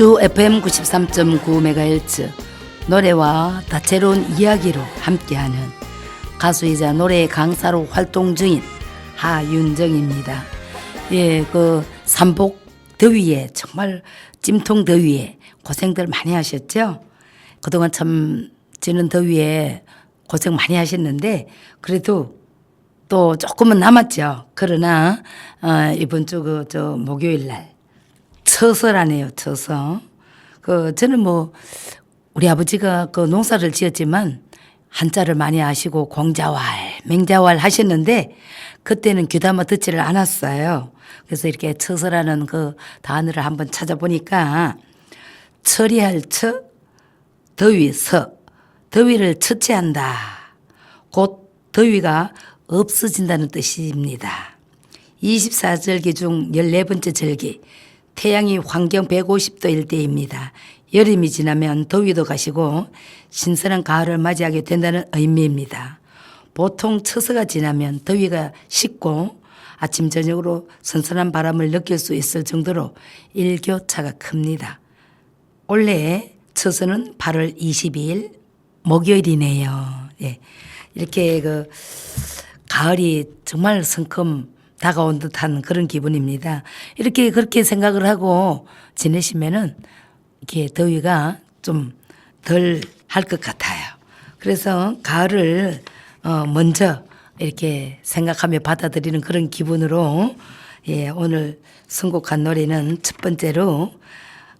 상주 FM 93.9MHz 노래와 다채로운 이야기로 함께하는 가수이자 노래 강사로 활동 중인 하윤정입니다. 예, 그 삼복 더위에 정말 찜통 더위에 고생들 많이 하셨죠? 그동안 참 지는 더위에 고생 많이 하셨는데 그래도 또 조금은 남았죠. 그러나 어, 이번 주 그 저 목요일 날 처서라네요. 처서. 그 저는 뭐 우리 아버지가 그 농사를 지었지만 한자를 많이 아시고 공자왈, 맹자왈 하셨는데 그때는 귀담아 듣지를 않았어요. 그래서 이렇게 처서라는 그 단어를 한번 찾아보니까 처리할 처, 더위 서, 더위를 처치한다. 곧 더위가 없어진다는 뜻입니다. 24절기 중 14번째 절기, 태양이 환경 150도일 때입니다. 여름이 지나면 더위도 가시고 신선한 가을을 맞이하게 된다는 의미입니다. 보통 처서가 지나면 더위가 식고 아침 저녁으로 선선한 바람을 느낄 수 있을 정도로 일교차가 큽니다. 올해 처서는 8월 22일 목요일이네요. 예. 이렇게 그 가을이 정말 성큼 다가온 듯한 그런 기분입니다. 이렇게 그렇게 생각을 하고 지내시면은 이렇게 더위가 좀 덜 할 것 같아요. 그래서 가을을 어 먼저 이렇게 생각하며 받아들이는 그런 기분으로 예, 오늘 선곡한 노래는 첫 번째로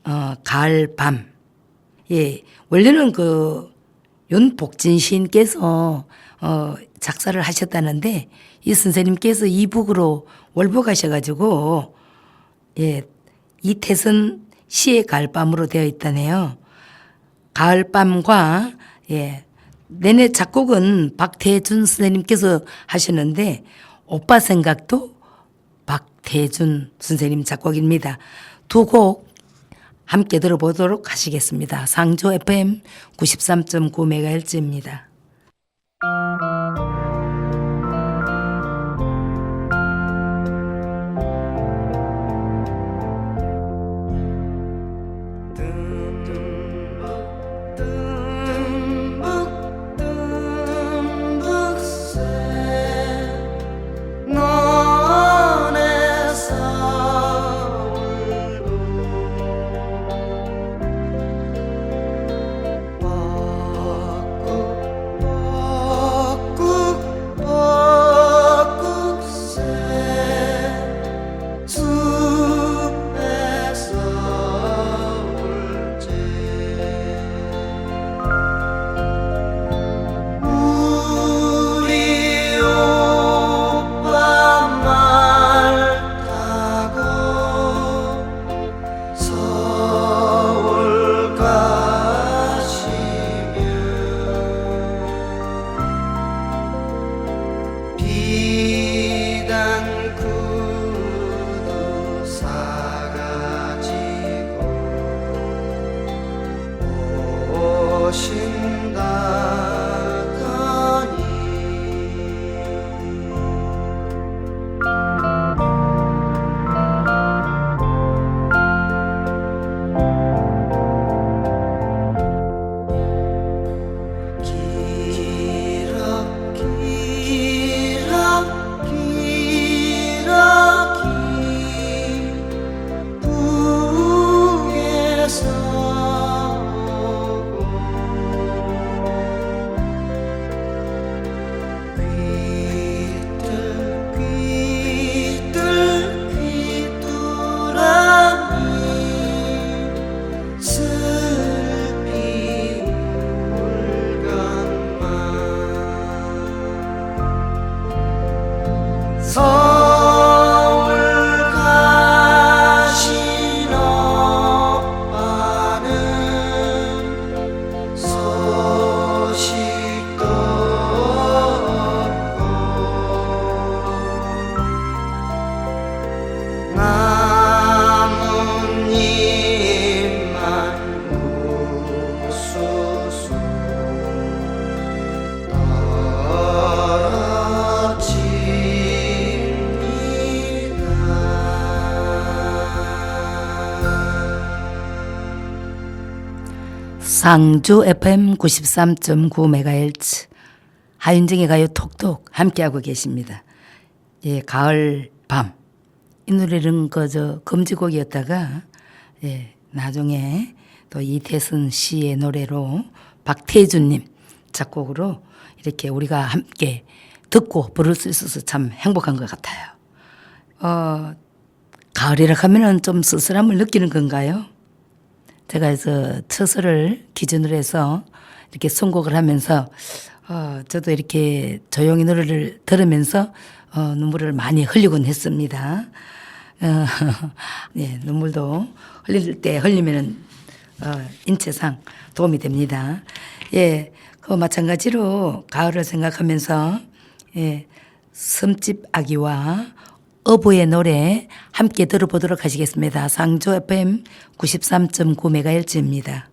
어 가을 밤. 예, 원래는 그 윤복진 시인께서 어 작사를 하셨다는데 이 선생님께서 이북으로 월보 가셔가지고 예 이태선 시의 가을밤으로 되어 있다네요. 가을밤과 예 내내 작곡은 박태준 선생님께서 하셨는데 오빠 생각도 박태준 선생님 작곡입니다. 두 곡 함께 들어보도록 하시겠습니다. 상조 FM 93.9MHz입니다. 상주 FM 93.9MHz 하윤정의 가요 톡톡 함께하고 계십니다. 예, 가을 밤. 이 노래는 그저 금지곡이었다가 예, 나중에 또 이태선 씨의 노래로 박태준님 작곡으로 이렇게 우리가 함께 듣고 부를 수 있어서 참 행복한 것 같아요. 어, 가을이라 하면은 좀 쓸쓸함을 느끼는 건가요? 제가 그래서 처서를 기준으로 해서 이렇게 선곡을 하면서 어, 저도 이렇게 조용히 노래를 들으면서 어, 눈물을 많이 흘리곤 했습니다. 어, 예, 눈물도 흘릴 때 흘리면은 어, 인체상 도움이 됩니다. 예, 그 마찬가지로 가을을 생각하면서 예, 섬집 아기와 어부의 노래 함께 들어보도록 하시겠습니다. 상조 FM 93.9MHz입니다.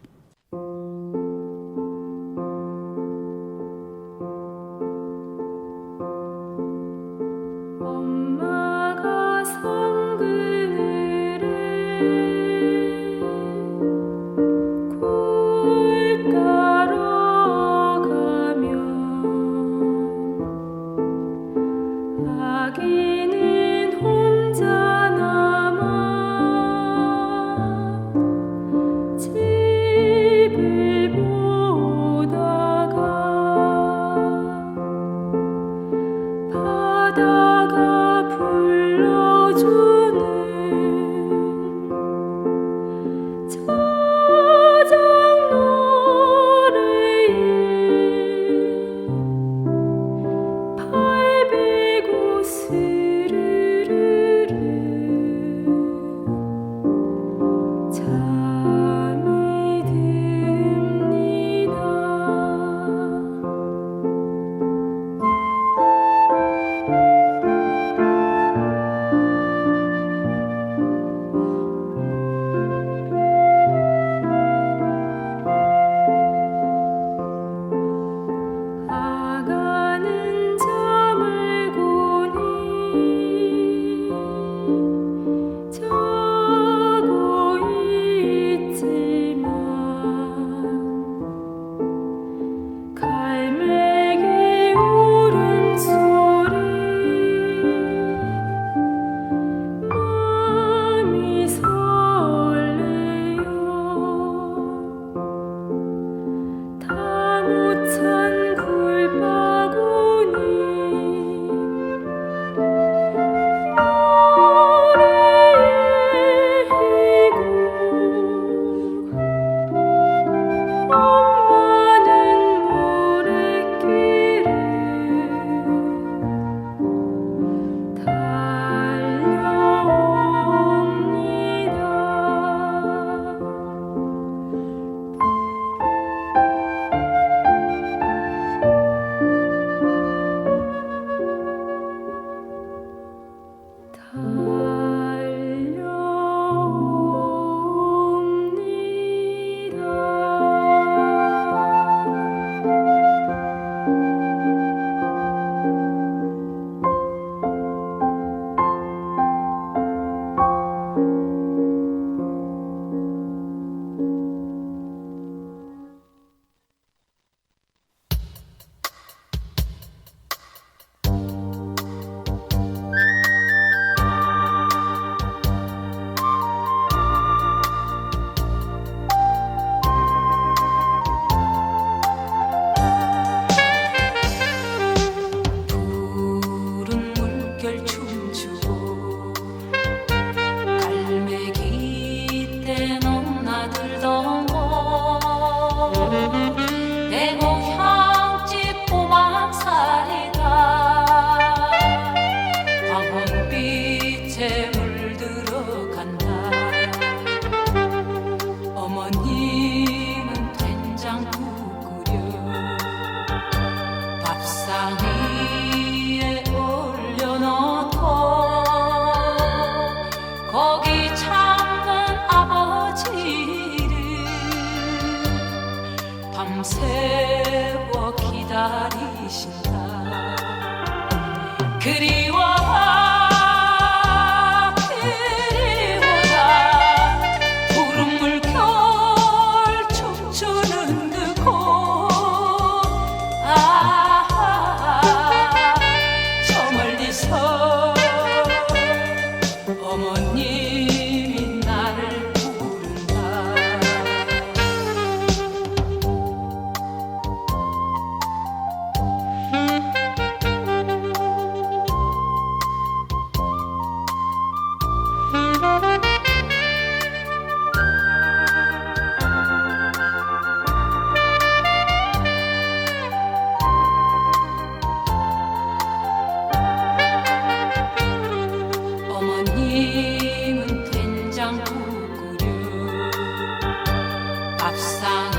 встань.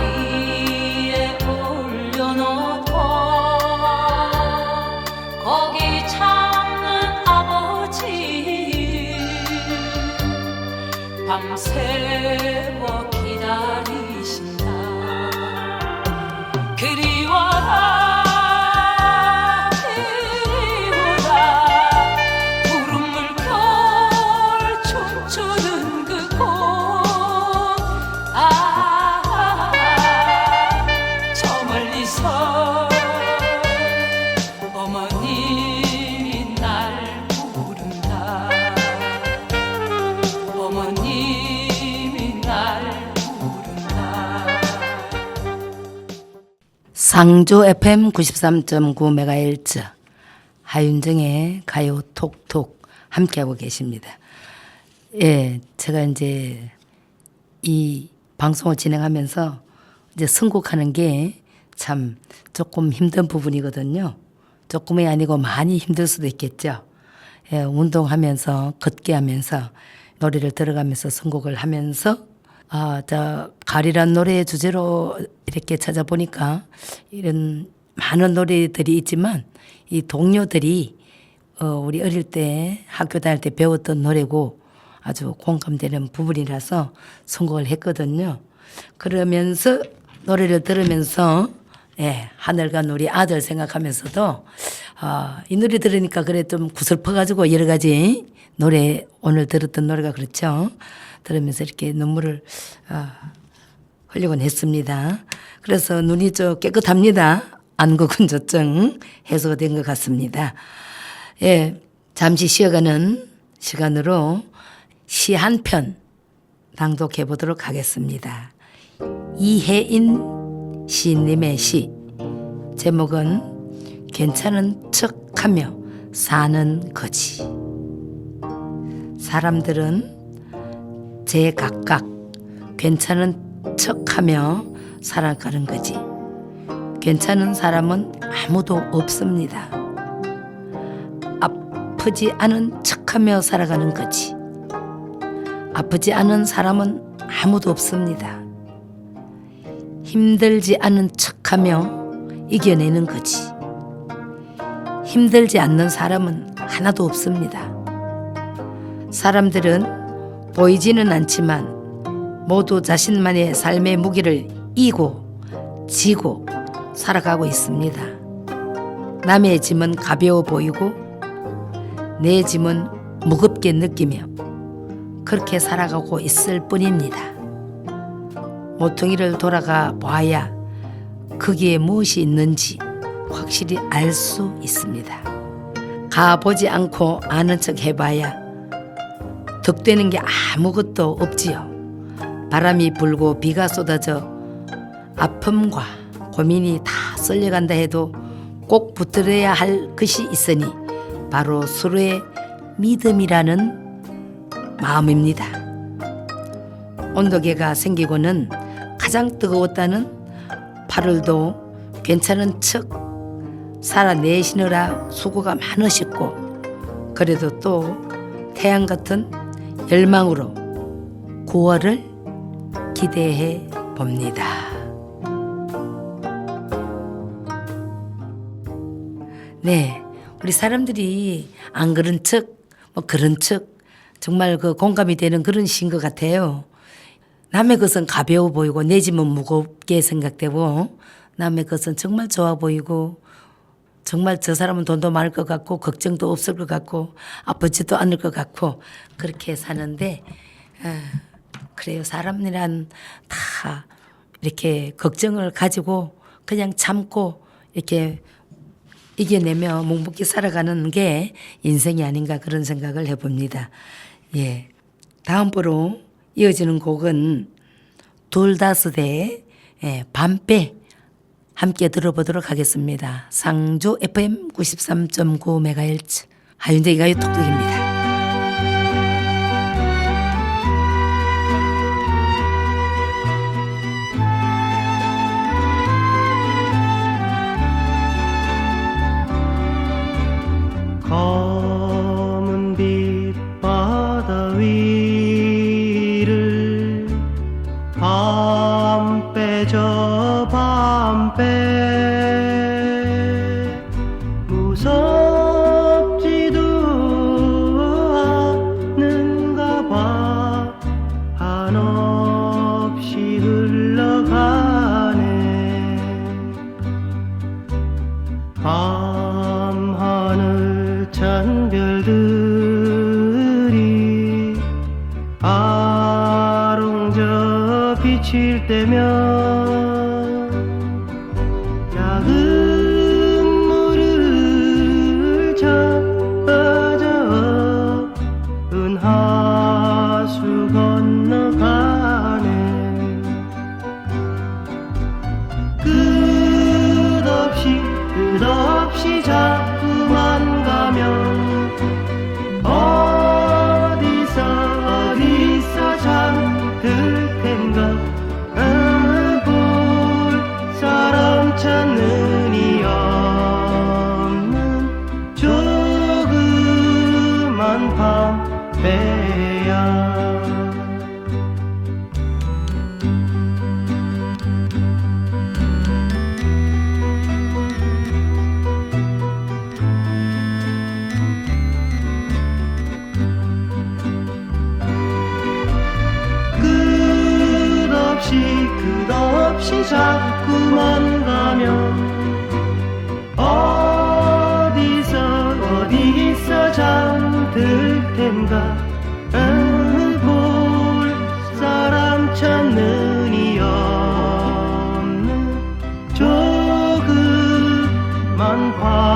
상조 FM 93.9MHz 하윤정의 가요 톡톡 함께하고 계십니다. 예, 제가 이제 이 방송을 진행하면서 이제 선곡하는 게 참 조금 힘든 부분이거든요. 조금이 아니고 많이 힘들 수도 있겠죠. 예, 운동하면서 걷기 하면서 노래를 들어가면서 선곡을 하면서 아, 저 가리란 노래 주제로 이렇게 찾아보니까 이런 많은 노래들이 있지만 이 동료들이 어, 우리 어릴 때 학교 다닐 때 배웠던 노래고 아주 공감되는 부분이라서 선곡을 했거든요. 그러면서 노래를 들으면서 예, 하늘간 우리 아들 생각하면서도 아, 이 노래 들으니까 그래 좀 구슬퍼가지고 여러 가지 노래 오늘 들었던 노래가 그렇죠. 들으면서 이렇게 눈물을 아, 흘리곤 했습니다. 그래서 눈이 좀 깨끗합니다. 안구건조증 해소가 된 것 같습니다. 예, 잠시 쉬어가는 시간으로 시 한 편 낭독해 보도록 하겠습니다. 이혜인 시인님의 시 제목은 괜찮은 척하며 사는 거지. 사람들은 제 각각 괜찮은 척하며 살아가는 거지. 괜찮은 사람은 아무도 없습니다. 아프지 않은 척하며 살아가는 거지. 아프지 않은 사람은 아무도 없습니다. 힘들지 않은 척하며 이겨내는 거지. 힘들지 않는 사람은 하나도 없습니다. 사람들은 보이지는 않지만 모두 자신만의 삶의 무게를 이고 지고 살아가고 있습니다. 남의 짐은 가벼워 보이고 내 짐은 무겁게 느끼며 그렇게 살아가고 있을 뿐입니다. 모퉁이를 돌아가 봐야 거기에 무엇이 있는지 확실히 알 수 있습니다. 가보지 않고 아는 척 해봐야 득되는 게 아무것도 없지요. 바람이 불고 비가 쏟아져 아픔과 고민이 다 쓸려간다 해도 꼭 붙들어야 할 것이 있으니 바로 서로의 믿음이라는 마음입니다. 온도계가 생기고는 가장 뜨거웠다는 8월도 괜찮은 척 살아내시느라 수고가 많으셨고 그래도 또 태양 같은 열망으로 9월을 기대해 봅니다. 네, 우리 사람들이 안 그런 척, 뭐 그런 척 정말 그 공감이 되는 그런 시인 것 같아요. 남의 것은 가벼워 보이고 내 짐은 무겁게 생각되고 남의 것은 정말 좋아 보이고 정말 저 사람은 돈도 많을 것 같고 걱정도 없을 것 같고 아프지도 않을 것 같고 그렇게 사는데 아, 그래요 사람이란 다 이렇게 걱정을 가지고 그냥 참고 이렇게 이겨내며 묵묵히 살아가는 게 인생이 아닌가 그런 생각을 해봅니다. 예. 다음으로 이어지는 곡은 둘다스의 예, 밤배 함께 들어보도록 하겠습니다. 상조 FM 93.9MHz 하윤대 가요 톡톡입니다. 언젠가 볼 사람 찾는 이 없는 조그만 밤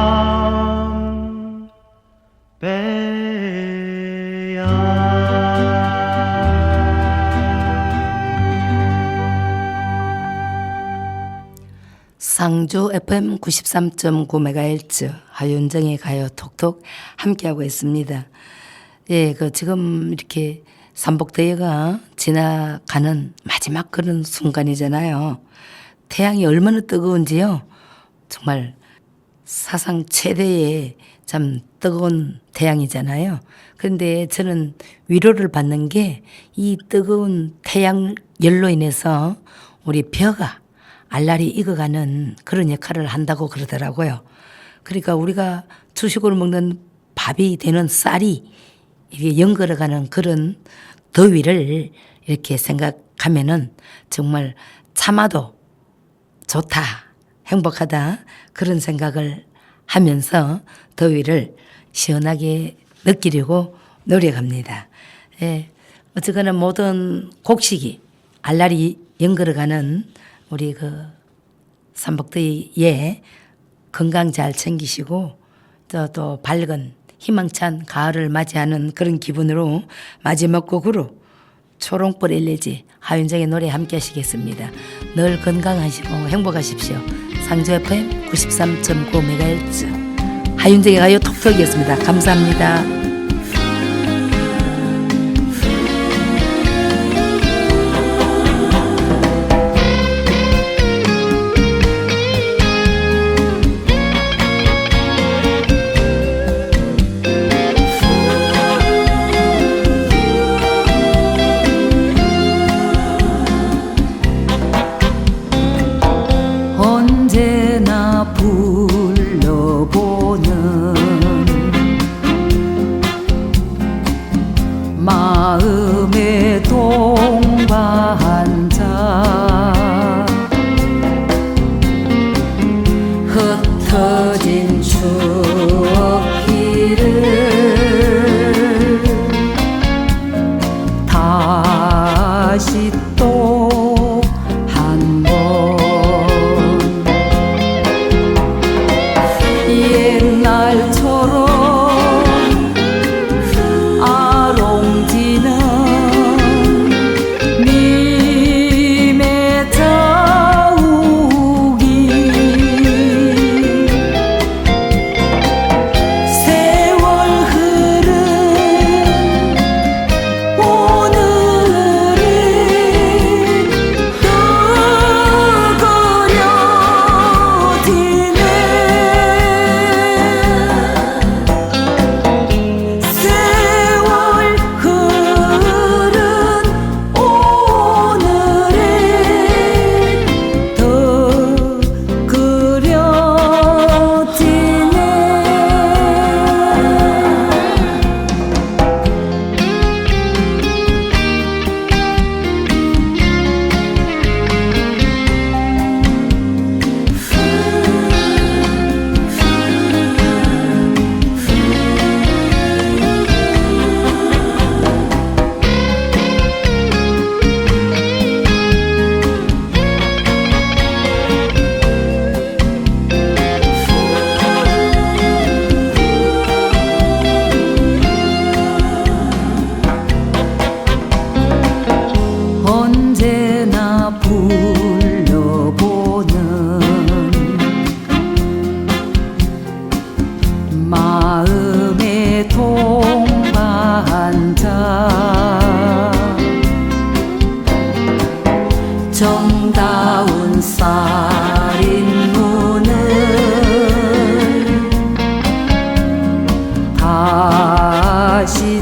상주 FM 93.9MHz 하윤정의 가요 톡톡 함께하고 있습니다. 예, 그 지금 이렇게 삼복대회가 지나가는 마지막 그런 순간이잖아요. 태양이 얼마나 뜨거운지요. 정말 사상 최대의 참 뜨거운 태양이잖아요. 그런데 저는 위로를 받는 게 이 뜨거운 태양 열로 인해서 우리 벼가 알알이 익어가는 그런 역할을 한다고 그러더라고요. 그러니까 우리가 주식으로 먹는 밥이 되는 쌀이 이게 연걸어가는 그런 더위를 이렇게 생각하면은 정말 참아도 좋다, 행복하다 그런 생각을 하면서 더위를 시원하게 느끼려고 노력합니다. 예, 어쨌거나 모든 곡식이 알알이 연걸어가는 우리 그 삼복더위에 건강 잘 챙기시고 또, 또 밝은 희망찬 가을을 맞이하는 그런 기분으로 마지막 곡으로 초롱불 일레지 하윤정의 노래 함께 하시겠습니다. 늘 건강하시고 행복하십시오. 상주 FM 93.9MHz 하윤정의 가요 톡톡이었습니다. 감사합니다. 마음의 동 다시